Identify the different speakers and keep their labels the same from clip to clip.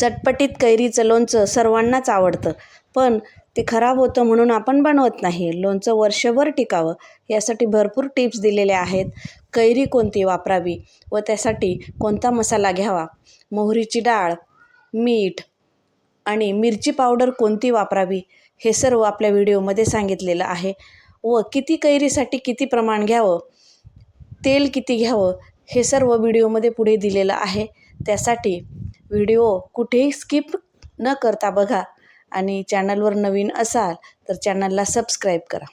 Speaker 1: चटपटीत कैरीचं लोणचं सर्वांनाच आवडतं. पण ते खराब होतं म्हणून आपण बनवत नाही. लोणचं वर्षभर टिकावं. यासाठी भरपूर टिप्स दिलेल्या आहेत. कैरी कोणती वापरावी व त्यासाठी कोणता मसाला घ्यावा? मोहरीची डाळ मीठ आणि मिरची पावडर कोणती वापरावी? हे सर्व आपल्या व्हिडिओमध्ये सांगितलेलं आहे. व किती कैरीसाठी किती प्रमाण घ्यावं? तेल किती घ्यावं? हे सर्व व्हिडिओमध्ये पुढे दिलेलं आहे. त्यासाठी व्हिडिओ कुठेही स्किप न करता बघा आणि चॅनलवर नवीन असाल तर चॅनलला सबस्क्राईब करा.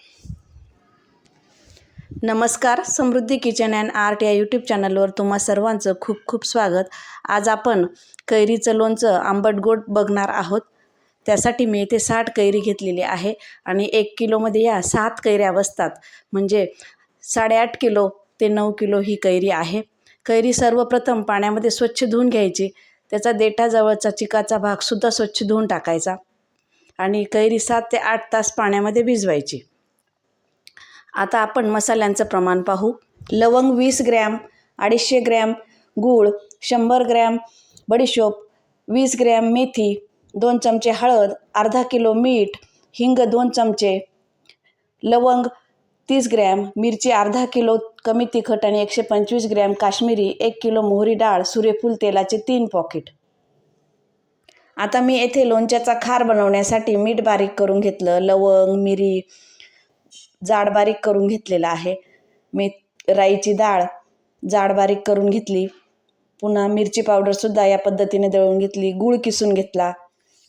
Speaker 1: नमस्कार समृद्धी किचन अँड आर्ट या यूट्यूब चॅनलवर तुम्हा सर्वांचं खूप खूप स्वागत. आज आपण कैरीचं लोणचं आंबट गोड बघणार आहोत. त्यासाठी मी इथे साठ कैरी घेतलेली आहे आणि एक किलोमध्ये या सात कैऱ्या बसतात. म्हणजे साडेआठ किलो ते नऊ किलो ही कैरी आहे. कैरी सर्वप्रथम पाण्यामध्ये स्वच्छ धुवून घ्यायची. त्याचा देठाजवळचा चिकाचा भागसुद्धा स्वच्छ धुवून टाकायचा आणि कैरी सात ते आठ तास पाण्यामध्ये भिजवायची. आता आपण मसाल्यांचं प्रमाण पाहू. लवंग वीस ग्रॅम अडीचशे ग्रॅम गूळ शंभर ग्रॅम बडीशोप वीस ग्रॅम मेथी दोन चमचे हळद अर्धा किलो मीठ हिंग दोन चमचे लवंग तीस ग्रॅम मिरची अर्धा किलो कमी तिखट आणि एकशे पंचवीस ग्रॅम काश्मीरी एक किलो मोहरी डाळ सूर्यफूल तेलाचे तीन पॉकेट आता मी येथे लोणच्याचा खार बनवण्यासाठी मीठ बारीक करून घेतलं लवंग मिरी जाड बारीक करून घेतलेलं आहे. मी राईची डाळ जाड बारीक करून घेतली पुन्हा मिरची पावडरसुद्धा या पद्धतीने दळून घेतली गूळ किसून घेतला.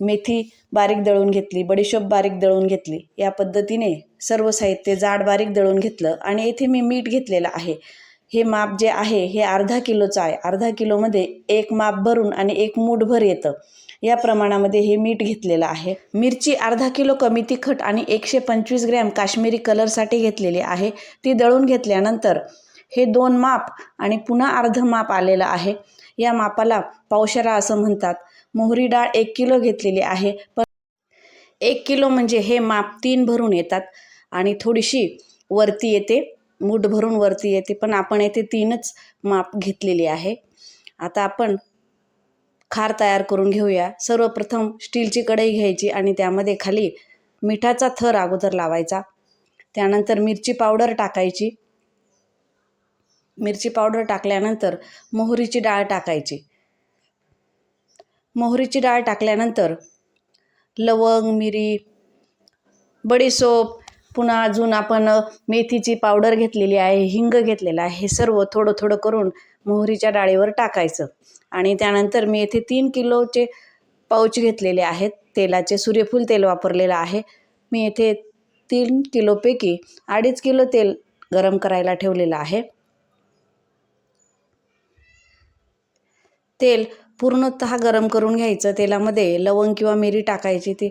Speaker 1: मेथी बारीक दळून घेतली बडीशोप बारीक दळून घेतली. या पद्धतीने सर्व साहित्य जाड बारीक दळून घेतलं आणि येथे मी मीठ घेतलेलं आहे. हे माप जे आहे हे अर्धा किलोचं आहे. अर्धा किलोमध्ये एक माप भरून आणि एक मूठभर येतं. या प्रमाणामध्ये हे मीठ घेतलेलं आहे. मिरची अर्धा किलो कमी तिखट आणि एकशे पंचवीस ग्रॅम काश्मीरी कलरसाठी घेतलेली आहे. ती दळून घेतल्यानंतर हे दोन माप आणि पुन्हा अर्ध माप आलेलं आहे. या मापाला पावशरा असं म्हणतात. मोहरी डाळ एक किलो घेतलेली आहे. पण एक किलो म्हणजे हे माप तीन भरून येतात आणि थोडीशी वरती येते. मूठ भरून वरती येते. पण आपण येथे तीनच माप घेतलेली आहे. आता आपण खार तयार करून घेऊया. सर्वप्रथम स्टीलची कढई घ्यायची आणि त्यामध्ये खाली मिठाचा थर अगोदर लावायचा. त्यानंतर मिरची पावडर टाकायची. मिरची पावडर टाकल्यानंतर मोहरीची डाळ टाकायची. मोहरीची डाळ टाकल्यानंतर लवंग मिरी बडीसोप पुन्हा अजून आपण मेथीची पावडर घेतलेली आहे हिंग घेतलेला आहे हे सर्व थोडं थोडं करून मोहरीच्या डाळीवर टाकायचं. आणि त्यानंतर मी येथे तीन किलोचे पाऊच घेतलेले आहेत तेलाचे सूर्यफूल तेल वापरलेलं आहे. मी येथे तीन किलोपैकी अडीच किलो तेल गरम करायला ठेवलेलं आहे. तेल पूर्णतः गरम करून घ्यायचं. तेलामध्ये लवंग किंवा मिरी टाकायची. ती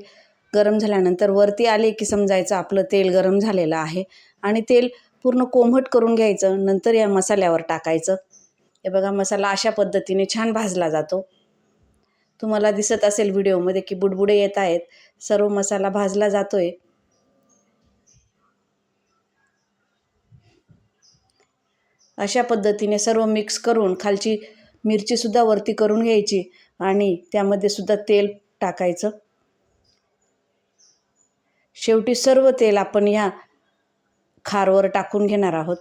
Speaker 1: गरम झाल्यानंतर वरती आले की समजायचं आपलं तेल गरम झालेलं आहे. आणि तेल पूर्ण कोमट करून घ्यायचं. नंतर या मसाल्यावर टाकायचं. हे बघा मसाला अशा पद्धतीने छान भाजला जातो. तुम्हाला दिसत असेल व्हिडिओमध्ये की बुडबुडे येत आहेत. सर्व मसाला भाजला जातोय. अशा पद्धतीने सर्व मिक्स करून खालची मिरचीसुद्धा वरती करून घ्यायची आणि त्यामध्ये सुद्धा तेल टाकायचं. शेवटी सर्व तेल आपण ह्या खारवर टाकून घेणार आहोत.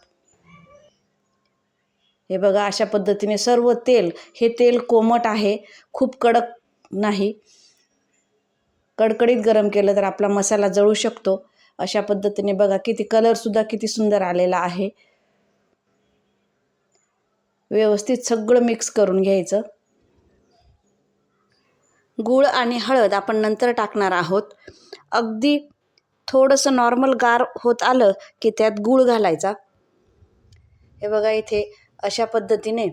Speaker 1: हे बघा अशा पद्धतीने सर्व तेल हे तेल कोमट आहे खूप कडक नाही. कडकडीत गरम केलं तर आपला मसाला जळू शकतो. अशा पद्धतीने बघा किती कलरसुद्धा किती सुंदर आलेला आहे. व्यवस्थित सगळं मिक्स करून घ्यायचं. गूळ आणि हळद आपण नंतर टाकणार आहोत. अगदी थोडंसं नॉर्मल गार होत आलं की त्यात गूळ घालायचा. हे बघा इथे अशा पद्धतीने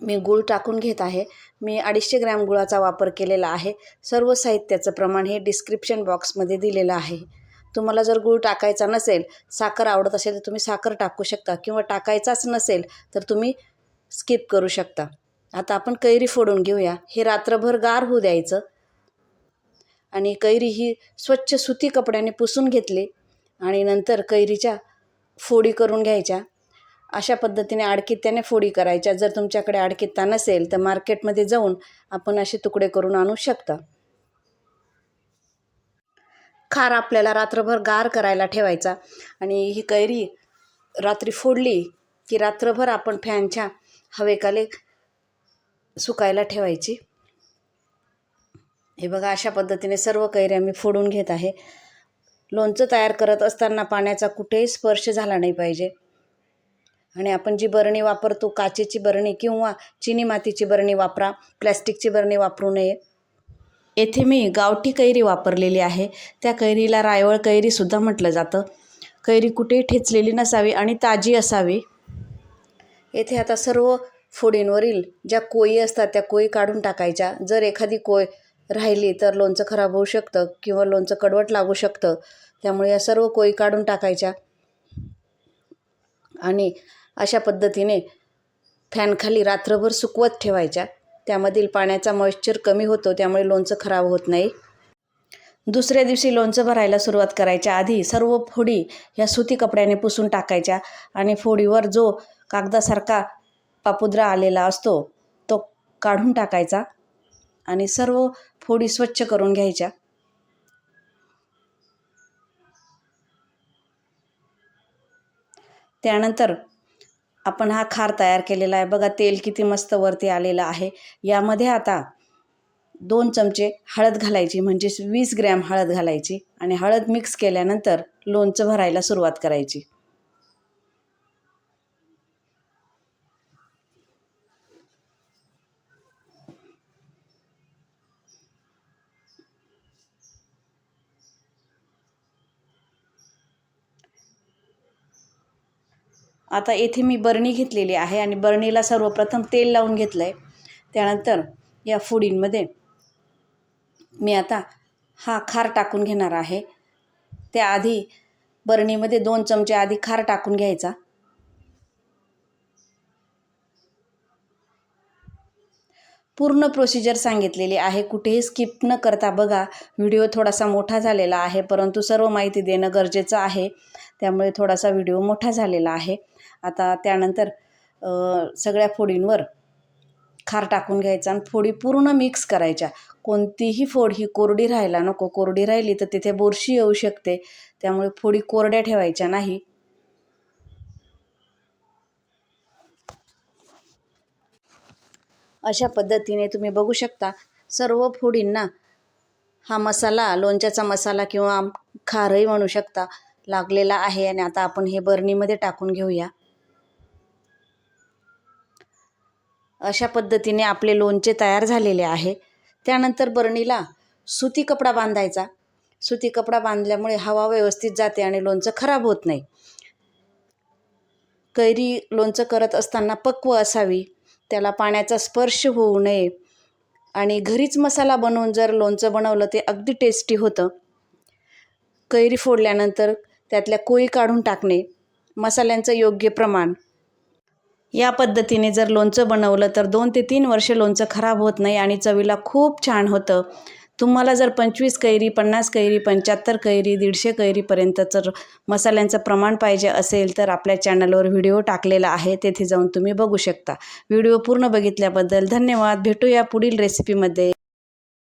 Speaker 1: मी गूळ टाकून घेत आहे. मी अडीचशे ग्रॅम गुळाचा वापर केलेला आहे. सर्व साहित्याचं प्रमाण हे डिस्क्रिप्शन बॉक्समध्ये दिलेलं आहे. तुम्हाला जर गूळ टाकायचा नसेल साखर आवडत असेल तर तुम्ही साखर टाकू शकता किंवा टाकायचाच नसेल तर तुम्ही स्किप करू शकता. आता आपण कैरी फोडून घेऊया. हे रात्रभर गार होऊ द्यायचं. आणि कैरी ही स्वच्छ सुती कपड्याने पुसून घेतली आणि नंतर कैरीच्या फोडी करून घ्यायच्या. अशा पद्धतीने आडकित्त्याने फोडी करायच्या. जर तुमच्याकडे आडकित्ता नसेल तर मार्केटमध्ये जाऊन आपण असे तुकडे करून आणू शकता. खार आपल्याला रात्रभर गार करायला ठेवायचा. आणि ही कैरी रात्री फोडली की रात्रभर आपण फॅनच्या हवेखाली सुकायला ठेवायची. हे बघा अशा पद्धतीने सर्व कैऱ्या मी फोडून घेत आहे. लोणचं तयार करत असताना पाण्याचा कुठेही स्पर्श झाला नाही पाहिजे. आणि आपण जी बरणी वापरतो काचेची बरणी किंवा चिनी मातीची बरणी वापरा प्लॅस्टिकची बरणी वापरू नये. येथे मी गावठी कैरी वापरलेली आहे. त्या कैरीला रायवळ कैरीसुद्धा म्हटलं जातं. कैरी कुठेही ठेचलेली नसावी आणि ताजी असावी. येथे आता सर्व फोडींवरील ज्या कोयी असतात त्या कोयी काढून टाकायच्या. जर एखादी कोय राहिली तर लोणचं खराब होऊ शकतं किंवा लोणचं कडवट लागू शकतं. त्यामुळे या सर्व कोयी काढून टाकायच्या. आणि अशा पद्धतीने फॅनखाली रात्रभर सुकवत ठेवायच्या. त्यामधील पाण्याचा मॉइश्चर कमी होतो त्यामुळे लोणचं खराब होत नाही. दुसऱ्या दिवशी लोणचं भरायला सुरुवात करायच्या आधी सर्व फोडी ह्या सुती कपड्याने पुसून टाकायच्या आणि फोडीवर जो कागदासारखा पापुद्रा आलेला असतो तो काढून टाकायचा आणि सर्व फोडी स्वच्छ करून घ्यायच्या. त्यानंतर आपण हा खार तयार केलेला आहे. बघा तेल किती मस्त वरती आलेलं आहे. यामध्ये आता दोन चमचे हळद घालायची म्हणजेच वीस ग्रॅम हळद घालायची आणि हळद मिक्स केल्यानंतर लोणचं भरायला सुरुवात करायची. आता येथे मी बरणी घेतलेली आहे आणि बरणीला सर्वप्रथम तेल लावून घेतलं आहे त्यानंतर या फुडींमध्ये मी आता हा खार टाकून घेणार आहे. त्याआधी बरणीमध्ये दोन चमचे आधी खार टाकून घ्यायचा. पूर्ण प्रोसिजर सांगितलेली आहे. कुठेही स्किप न करता बघा व्हिडिओ थोडासा मोठा झालेला आहे परंतु सर्व माहिती देणं गरजेचं आहे. त्यामुळे थोडासा व्हिडिओ मोठा झालेला आहे. आता त्यानंतर सगळ्या फोडींवर खार टाकून घ्यायचा आणि फोडी पूर्ण मिक्स करायच्या. कोणतीही फोड ही कोरडी राहायला नको. कोरडी राहिली तर तिथे बोरशी येऊ शकते. त्यामुळे फोडी कोरड्या ठेवायच्या नाही. अशा पद्धतीने तुम्ही बघू शकता सर्व फोडींना हा मसाला लोणच्याचा मसाला किंवा खारही म्हणू शकता लागलेला आहे आणि आता आपण हे बरणीमध्ये टाकून घेऊया. अशा पद्धतीने आपले लोणचे तयार झालेले आहे. त्यानंतर बरणीला सुती कपडा बांधायचा. सुती कपडा बांधल्यामुळे हवा व्यवस्थित जाते आणि लोणचं खराब होत नाही. कैरी लोणचं करत असताना पक्व असावी. त्याला पाण्याचा स्पर्श होऊ नये. आणि घरीच मसाला बनवून जर लोणचं बनवलं ते अगदी टेस्टी होतं. कैरी फोडल्यानंतर त्यातल्या कोळी काढून टाकणे. मसाल्यांचं योग्य प्रमाण. या पद्धतीने जर लोणचं बनवलं तर दोन ते तीन वर्ष लोणचं खराब होत नाही आणि चवीला खूप छान होतं. तुम्हाला जर पंचवीस कैरी पन्नास कैरी पंच्याहत्तर कैरी दीडशे कैरीपर्यंत जर मसाल्यांचं प्रमाण पाहिजे असेल तर आपल्या चॅनलवर व्हिडिओ टाकलेला आहे तेथे जाऊन तुम्ही बघू शकता. व्हिडिओ पूर्ण बघितल्याबद्दल धन्यवाद. भेटूया पुढील रेसिपीमध्ये